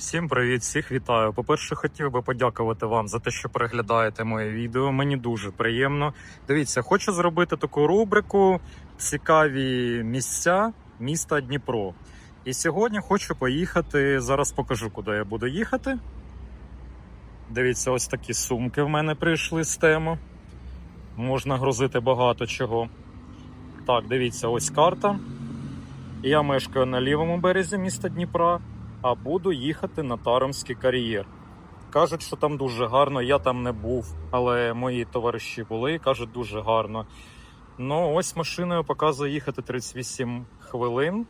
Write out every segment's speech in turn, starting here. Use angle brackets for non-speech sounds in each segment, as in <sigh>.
Всім привіт, всіх вітаю. По-перше, хотів би подякувати вам за те, що переглядаєте моє відео. Мені дуже приємно. Дивіться, хочу зробити таку рубрику Цікаві місця міста Дніпро. І сьогодні хочу поїхати. Зараз покажу, куди я буду їхати. Дивіться, ось такі сумки в мене прийшли з тему. Можна грузити багато чого. Так, дивіться, ось карта. Я мешкаю на лівому березі міста Дніпра а буду їхати на Таромський кар'єр. Кажуть, що там дуже гарно, я там не був, але мої товариші були і кажуть, дуже гарно. Ну, ось машиною показує їхати 38 хвилин.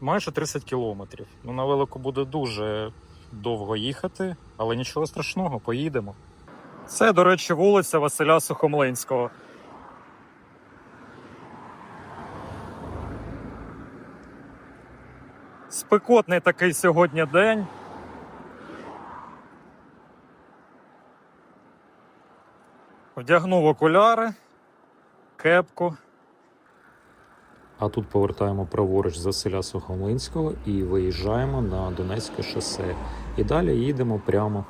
Майже 30 кілометрів. Ну, на велику буде дуже довго їхати, але нічого страшного, поїдемо. Це, до речі, вулиця Василя Сухомлинського. Спекотний такий сьогодні день. Вдягнув окуляри, кепку. А тут повертаємо праворуч за селя Сухомлинського і виїжджаємо на Донецьке шосе. І далі їдемо прямо.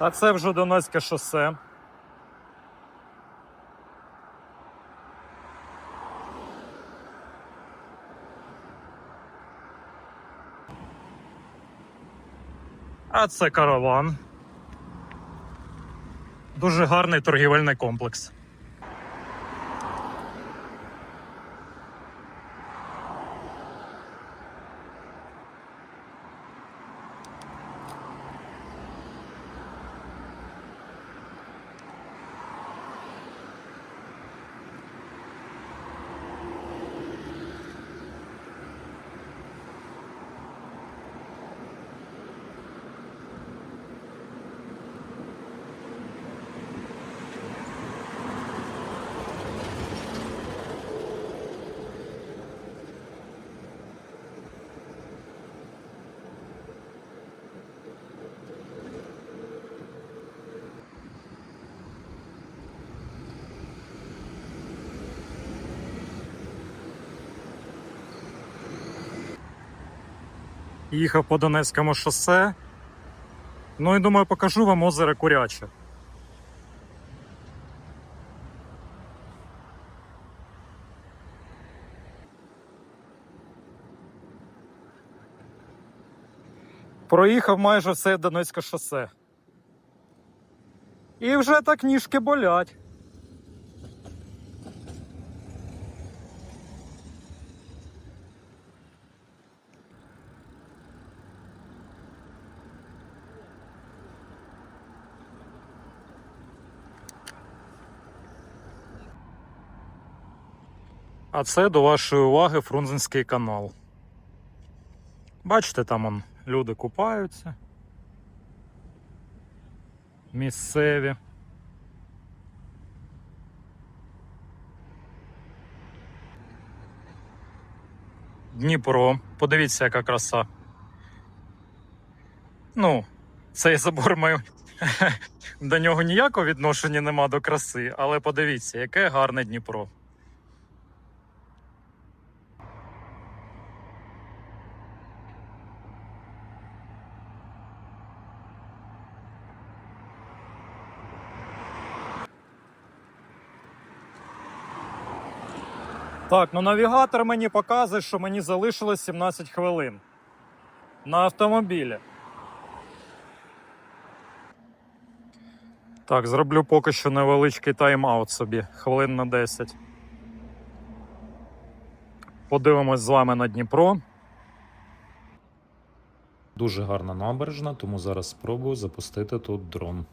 А це вже Донецьке шосе. А це караван. Дуже гарний торгівельний комплекс. Їхав по Донецькому шосе. Ну і думаю, покажу вам озеро Куряче. Проїхав майже все Донецьке шосе. І вже так ніжки болять. А це до вашої уваги Фрунзенський канал. Бачите, там он, люди купаються. Місцеві. Дніпро. Подивіться, яка краса. Ну, цей забор маю. <laughs> До нього ніякого відношення нема до краси, але подивіться, яке гарне Дніпро. Так, ну навігатор мені показує, що мені залишилось 17 хвилин на автомобілі. Так, зроблю поки що невеличкий тайм-аут собі, хвилин на 10. Подивимось з вами на Дніпро. Дуже гарна набережна, тому зараз спробую запустити тут дрон.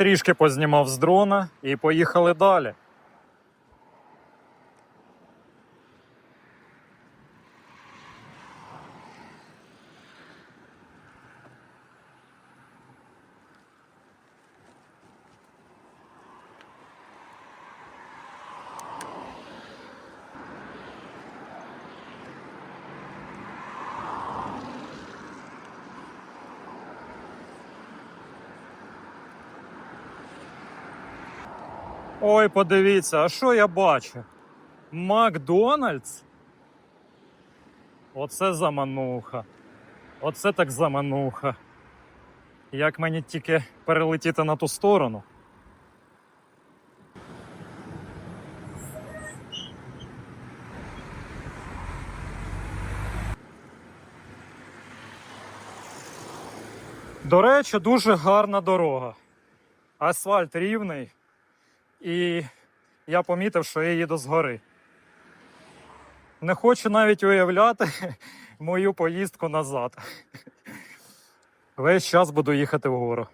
Трішки познімав з дрона і поїхали далі. Ой, подивіться, а що я бачу? Макдональдс? Оце замануха. Оце так замануха. Як мені тільки перелетіти на ту сторону? До речі, дуже гарна дорога. Асфальт рівний. І я помітив, що я їду згори. Не хочу навіть уявляти <laughs> мою поїздку назад. <laughs> Весь час буду їхати вгору.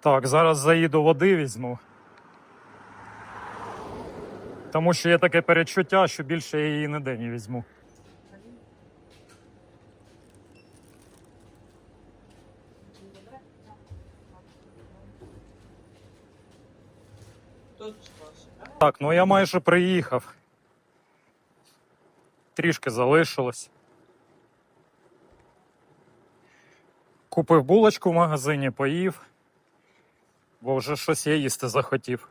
Так, зараз заїду води візьму. Тому що є таке перечуття, що більше я її ніде не візьму. Так, ну я майже приїхав. Трішки залишилось. Купив булочку в магазині, поїв, бо вже щось я їсти захотів.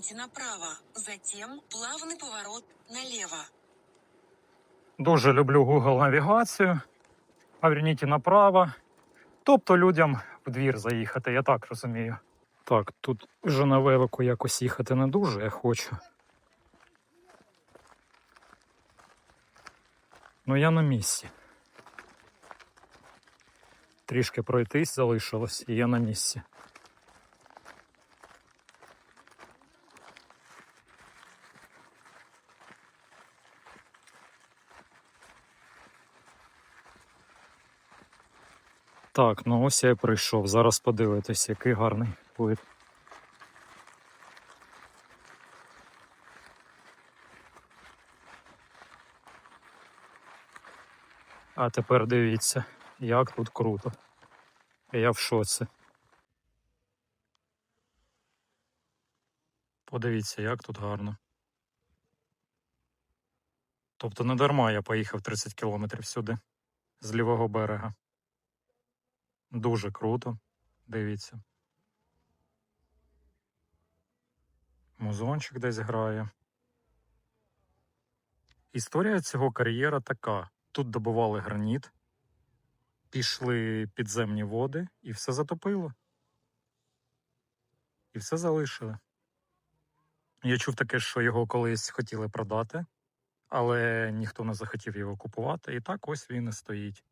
Поверните направо, затем плавный поворот налево. Дуже люблю Google навігацію. Поверніть направо. Тобто людям в двір заїхати, я так розумію. Так, тут вже на велику якось їхати не дуже я хочу. Ну я на місці. Трішки пройтись залишилось, і я на місці. Так, ну ось я і прийшов. Зараз подивитись, який гарний вид. А тепер дивіться, як тут круто. Я в шоці. Подивіться, як тут гарно. Тобто не дарма я поїхав 30 кілометрів сюди, з лівого берега. Дуже круто. Дивіться. Музончик десь грає. Історія цього кар'єра така: тут добували граніт, пішли підземні води і все затопило. І все залишили. Я чув таке, що його колись хотіли продати, але ніхто не захотів його купувати. І так ось він і стоїть.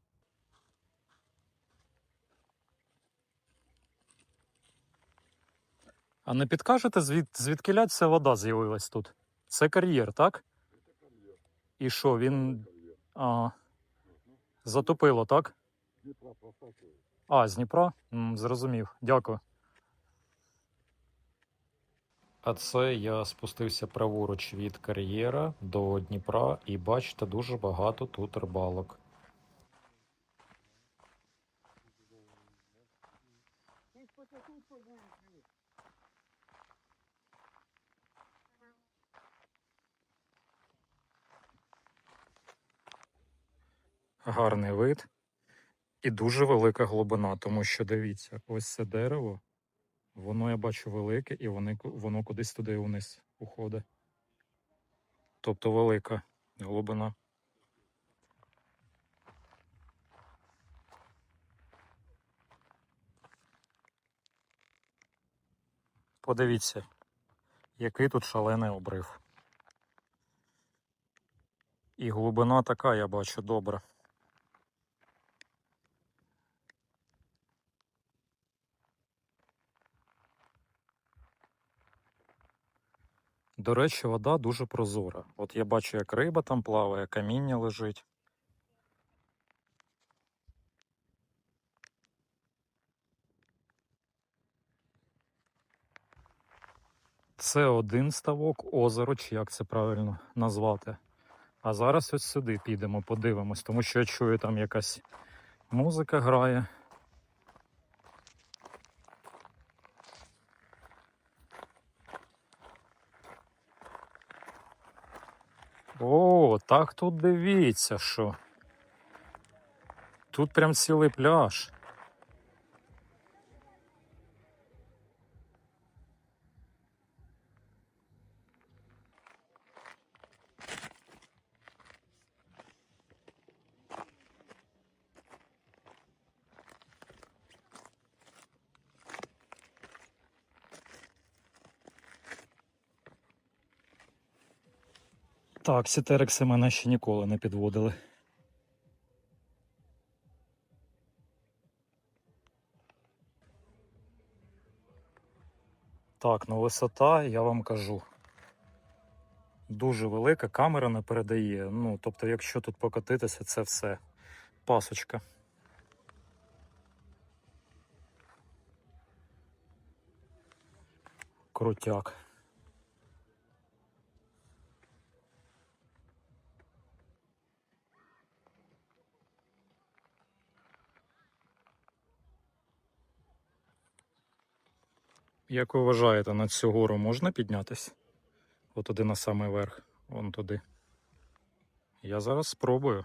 А не підкажете, звід, звідкиля ця вода з'явилась тут? Це кар'єр, так? І що, він. А, затопило, так? А, з Дніпра? М, зрозумів. Дякую. А це я спустився праворуч від кар'єра до Дніпра, і бачите, дуже багато тут рибалок. гарний вид і дуже велика глибина, тому що дивіться, ось це дерево, воно я бачу велике і воно, воно кудись туди вниз уходить. Тобто велика глибина. Подивіться, який тут шалений обрив. І глибина така, я бачу, добра. До речі, вода дуже прозора. От я бачу, як риба там плаває, каміння лежить. Це один ставок, озеро, чи як це правильно назвати. А зараз ось сюди підемо, подивимось, тому що я чую, там якась музика грає. О, так тут дивіться, що. Тут прям цілий пляж. Так, сітерекси мене ще ніколи не підводили. Так, ну висота, я вам кажу. Дуже велика, камера не передає. Ну, тобто, якщо тут покотитися, це все. Пасочка. Крутяк. Як ви вважаєте, на цю гору можна піднятися? От туди на самий верх, вон туди. Я зараз спробую.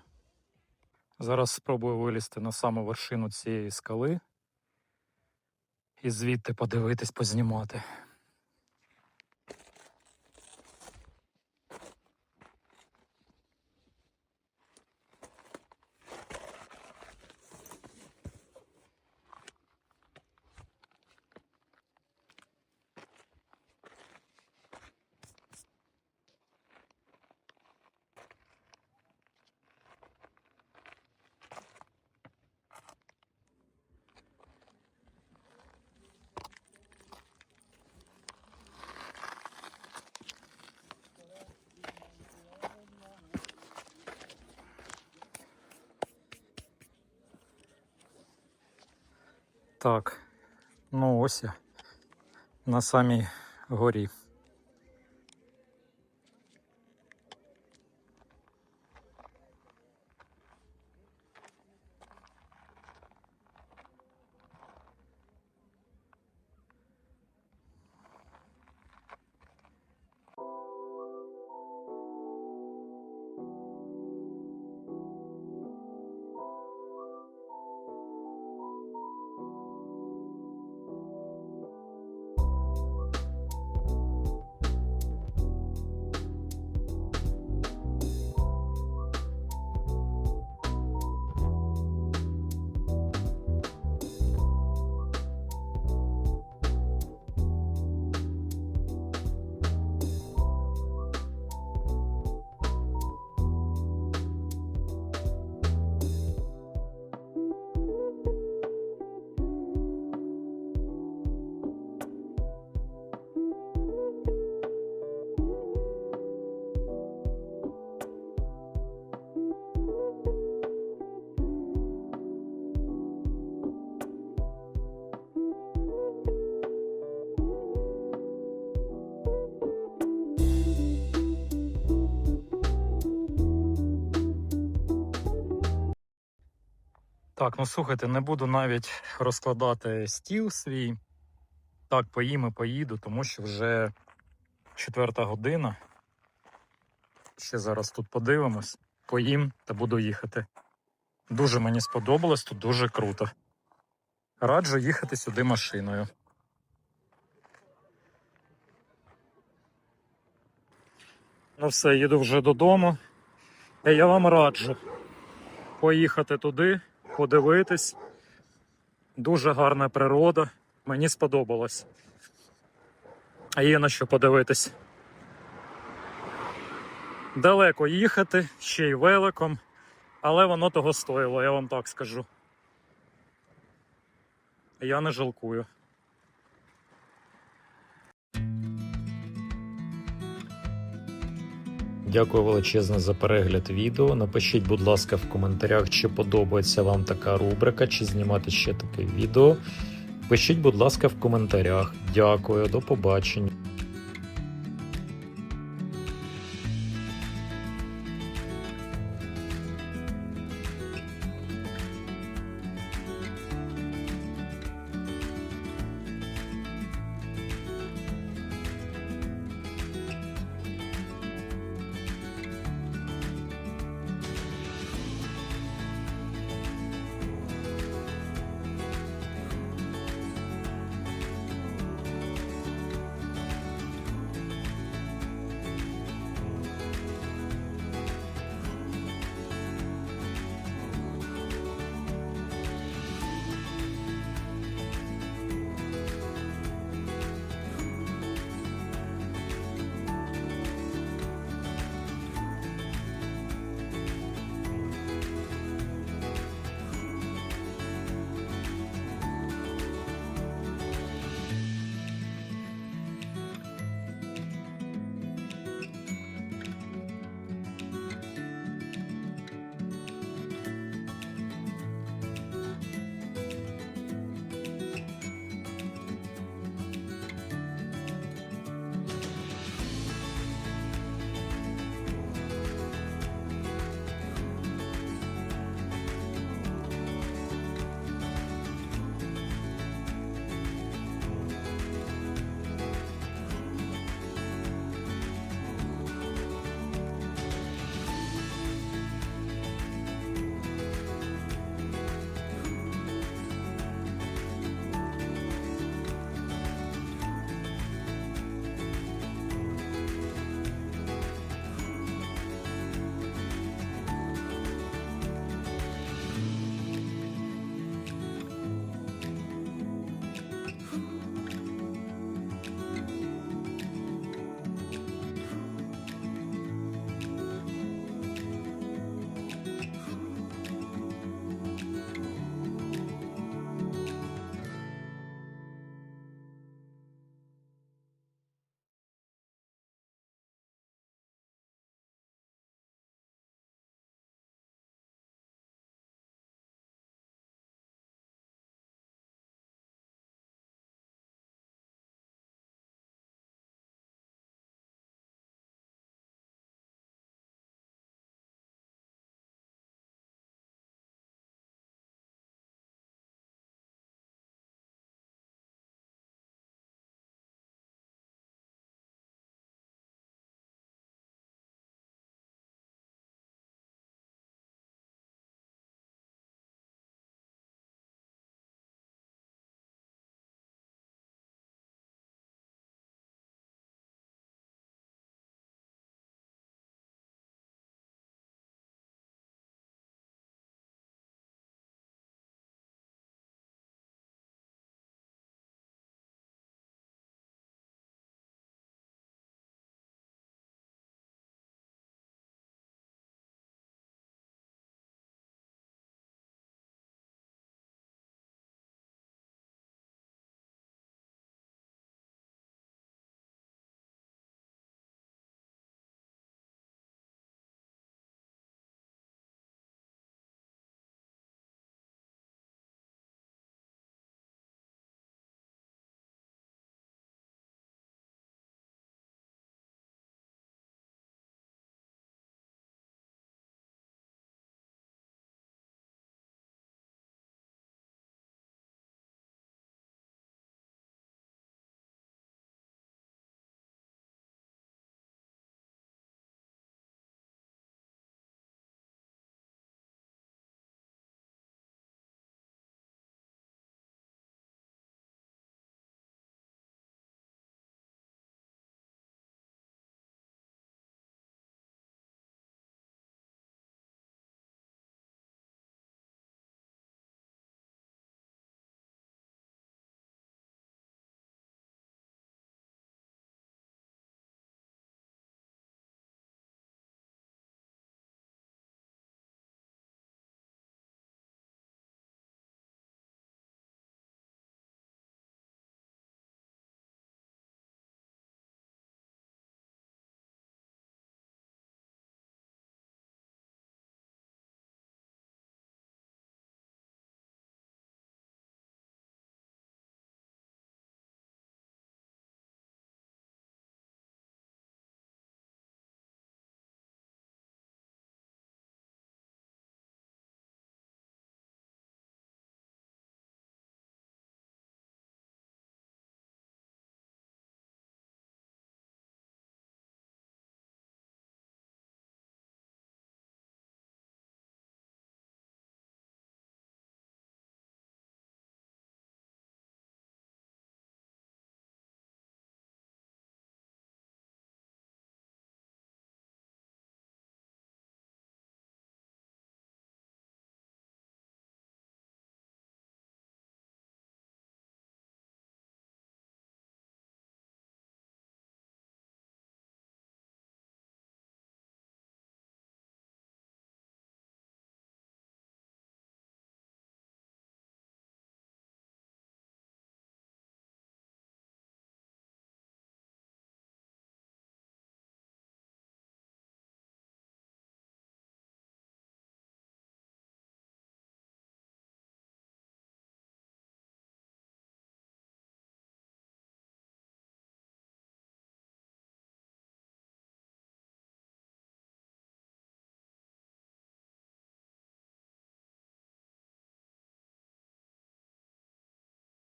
Зараз спробую вилізти на саму вершину цієї скали і звідти подивитись, познімати. Так, ну ось я на самій горі. Так, ну слухайте, не буду навіть розкладати стіл свій. Так, поїм і поїду, тому що вже четверта година. Ще зараз тут подивимось, поїм та буду їхати. Дуже мені сподобалось, тут дуже круто. Раджу їхати сюди машиною. Ну все, їду вже додому. Я вам раджу поїхати туди, подивитись. Дуже гарна природа. Мені сподобалось. А є на що подивитись. Далеко їхати, ще й великом, але воно того стоїло, я вам так скажу. Я не жалкую. Дякую величезне за перегляд відео. Напишіть, будь ласка, в коментарях, чи подобається вам така рубрика, чи знімати ще таке відео. Пишіть, будь ласка, в коментарях. Дякую, до побачення.